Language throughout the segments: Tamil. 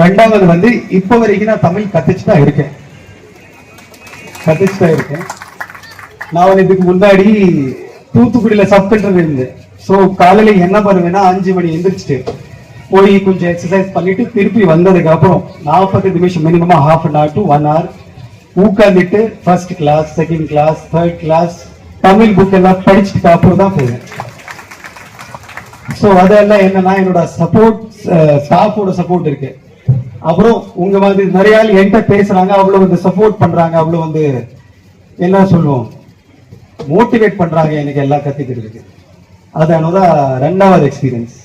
ரெண்டாவது வந்து இப்ப வரைக்கும் நான் தமிழ் கத்துச்சு தான் இருக்கேன். கத்துச்சு தான் இருக்கேன். நான் வந்து இதுக்கு முன்னாடி தூத்துக்குடியில சப்கண்டர் இருந்தேன். ஸோ காலையில என்ன பண்ணுவேன்னா அஞ்சு மணி எந்திரிச்சிட்டு போய் கொஞ்சம் எக்ஸசைஸ் பண்ணிட்டு திருப்பி வந்ததுக்கு அப்புறம் நாற்பது நிமிஷம் மினிமமாக half an hour to one hour உட்காந்துட்டு first class second class third class Tamil book எல்லாம் படிச்சுட்டு அப்புறம் தான் போவேன். ஸோ அதெல்லாம் என்னன்னா என்னோட சப்போர்ட் ஸ்டாஃபோட சப்போர்ட் இருக்கு. அப்புறம் உங்க வந்து நிறைய ஆள் என்கிட்ட பேசுறாங்க அவ்வளவு வந்து சப்போர்ட் பண்றாங்க அவ்வளவு வந்து என்ன சொல்லுவோம்? மோட்டிவேட் பண்றாங்க எனக்கு எல்லாம் கத்துக்கிறதுக்கு. அது என்னோட ரெண்டாவது எக்ஸ்பீரியன்ஸ்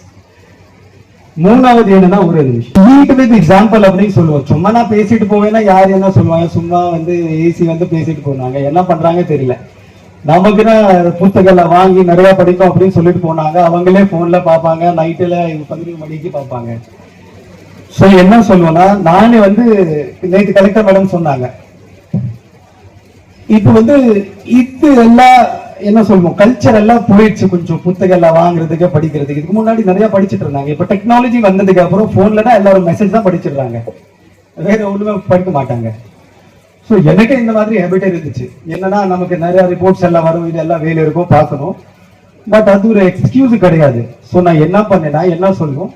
மூணாவது என்னன்னா ஒரு நிமிஷம். வித் எக்ஸாம்பிள் அப்படின்னு சொல்லுவோம். சும்மா நான் பேசிட்டு போவேன்னா யார் என்ன சொல்லுவாங்க? சும்மா வந்து ஏசி வந்து பேசிட்டு போனாங்க. என்ன பண்றாங்க தெரியல. நமக்கு தான் புத்தகங்களை வாங்கி நிறைய படிக்கும் அப்படின்னு சொல்லிட்டு போனாங்க. அவங்களே போன்ல பார்ப்பாங்க. நைட்டுல பதினொரு மணிக்கு பார்ப்பாங்க. சோ என்ன சொல்லுவேன்னா நானே வந்து நேற்று கலெக்டர் மேடம் சொன்னாங்க. இப்ப வந்து இது எல்லாம் என்ன சொல்லுவோம் கல்ச்சர் எல்லாம் போயிடுச்சு கொஞ்சம். புத்தகம் எல்லாம் வாங்குறதுக்கு படிக்கிறதுக்கு. இதுக்கு முன்னாடி நிறைய படிச்சிட்டு இருந்தாங்க. இப்ப டெக்னாலஜி வந்ததுக்கு அப்புறம் போன்ல தான் எல்லாரும் மெசேஜ் தான் படிச்சிடுறாங்க. வேற ஒண்ணுமே படிக்க மாட்டாங்க. ஸோ எனக்கே இந்த மாதிரி ஹேபிட் இருந்துச்சு. என்னன்னா நமக்கு நிறைய ரிப்போர்ட்ஸ் எல்லாம் வரும். இதெல்லாம் வேலை இருக்கும் பார்க்கணும். பட் அது ஒரு எக்ஸ்கியூஸ் கிடையாது. ஸோ நான் என்ன பண்ணேன்னா என்ன சொல்லுவோம்?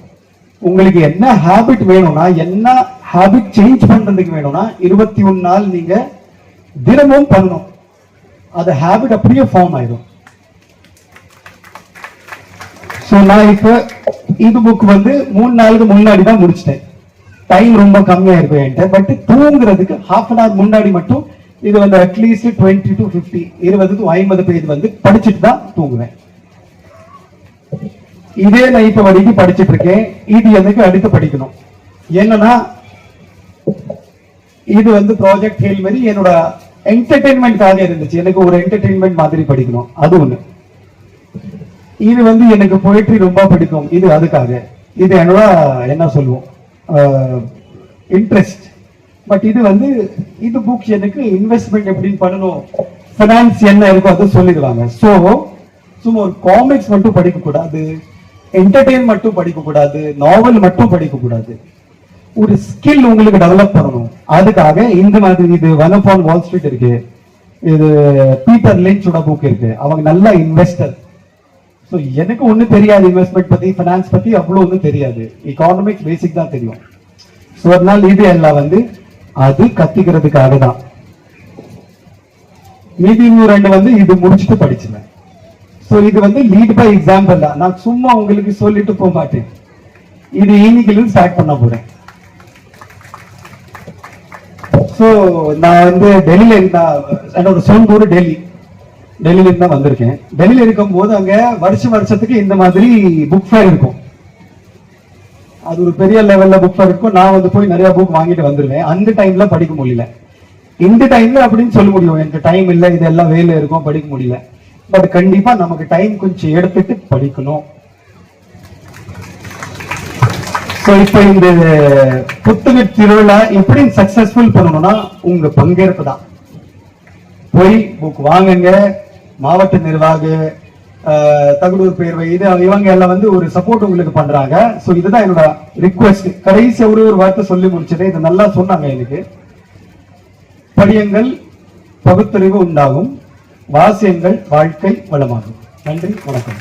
உங்களுக்கு என்ன ஹேபிட் வேணும்னா என்ன ஹேபிட் சேஞ்ச் பண்றதுக்கு வேணும்னா இருபத்தி ஒன்னு நாள் நீங்க தினமும் பண்ணணும். அது ஹேபிட் அப்படியே ஃபார்ம் ஆயிடும் ஸோ நான் இப்போ இது புக் வந்து மூணு நாளுக்கு முன்னாடி தான் முடிச்சிட்டேன். டைம் ரொம்ப கம்மியா இருக்கும் என்கிட்ட. பட் தூங்குறதுக்கு ஹாஃப் அன் ஹவர் முன்னாடி மட்டும் இது வந்து at least twenty to fifty இருபது டு ஐம்பது பேஜ் வந்து படிச்சுட்டு தான் தூங்குவேன். இதே நான் இப்ப வரைக்கும் படிச்சிட்டு இருக்கேன். இது எனக்கு அடுத்து படிக்கணும். என்னன்னா இது வந்து ப்ராஜெக்ட் ஹேல் மாதிரி என்னோட என்டர்டைன்மெண்ட்காக இருந்துச்சு. எனக்கு ஒரு என்டர்டைன்மெண்ட் மாதிரி படிக்கணும். அது ஒண்ணு. இது வந்து எனக்கு போயிட்ரி ரொம்ப பிடிக்கும். இது அதுக்காக. இது என்னோட என்ன சொல்லுவோம் இன்ட்ரெஸ்ட் பட் இது வந்து இது புக் எனக்கு இன்வெஸ்ட்மெண்ட் எப்படி பண்ணணும். ஃபினான்ஸ் என்ன இருக்கோ அதை சொல்லிடுவாங்க ஸோ சும்மா ஒரு காமிக்ஸ் மட்டும் படிக்க கூடாது என்டர்டெயின் மட்டும் படிக்கக்கூடாது நாவல் மட்டும் படிக்கக்கூடாது. ஒரு ஸ்கில் உங்களுக்கு டெவலப் பண்ணணும். அதுக்காக இந்த மாதிரி இது ஒன் ஆன் வால் ஸ்ட்ரீட் இருக்கு. இது பீட்டர் லிஞ்சோட புக் இருக்கு. அவங்க நல்ல இன்வெஸ்டர் ஸோ எனக்கு ஒன்றும் தெரியாது இன்வெஸ்ட்மெண்ட் பத்தி ஃபினான்ஸ் பத்தி அவ்வளோ ஒன்றும் தெரியாது. எக்கானமிக்ஸ் பேசிக் தான் தெரியும். ஸோ அதனால் இது எல்லாம் வந்து அது கத்திக்கிறதுக்காக தான். மீதி இன்னும் ரெண்டு வந்து இது முடிச்சுட்டு படிச்சுவேன் ஸோ இது வந்து லீட் பை எக்ஸாம்பிள் தான். நான் சும்மா உங்களுக்கு சொல்லிட்டு போக மாட்டேன். இது இன்னைக்கு ஸ்டார்ட் பண்ண போறேன். ஸோ நான் வந்து டெல்லியில இருந்தா என்னோட சொந்த ஊர் டெல்லி. டெல்லியில இருந்து தான் வந்திருக்கேன். டெல்லியில இருக்கும்போது அங்க வருஷம் வருஷத்துக்கு இந்த மாதிரி புக் ஃபேர் இருக்கும். அது ஒரு பெரிய லெவல்ல புக் ஃபேர் இருக்கும். நான் வந்து போய் நிறைய புக் வாங்கிட்டு வந்துருவேன். அந்த டைம்ல படிக்க முடியல. இந்த டைம்ல அப்படின்னு சொல்ல முடியும். எனக்கு டைம் இல்லை இதெல்லாம் வேலை இருக்கும் படிக்க முடியல. பட் கண்டிப்பா நமக்கு டைம் கொஞ்சம் எடுத்துட்டு படிக்கணும். ஸோ இப்போ இந்த புத்தக திருவிழா எப்படி சக்சஸ்ஃபுல் பண்ணணும்னா உங்க பங்கேற்பு தான். போய் புக் வாங்குங்க. மாவட்ட நிர்வாக தகுடூர் பேர்வை இது இவங்க எல்லாம் வந்து ஒரு சப்போர்ட் உங்களுக்கு பண்றாங்க. ஸோ இதுதான் என்னோட ரிக்வெஸ்ட் கடைசி ஒரு ஒரு வார்த்தை சொல்லி முடிச்சதே இது நல்லா சொன்னாங்க எனக்கு. படியங்கள் பகுத்தறிவு உண்டாகும். வாசியங்கள் வாழ்க்கை வளமாகும். நன்றி வணக்கம்.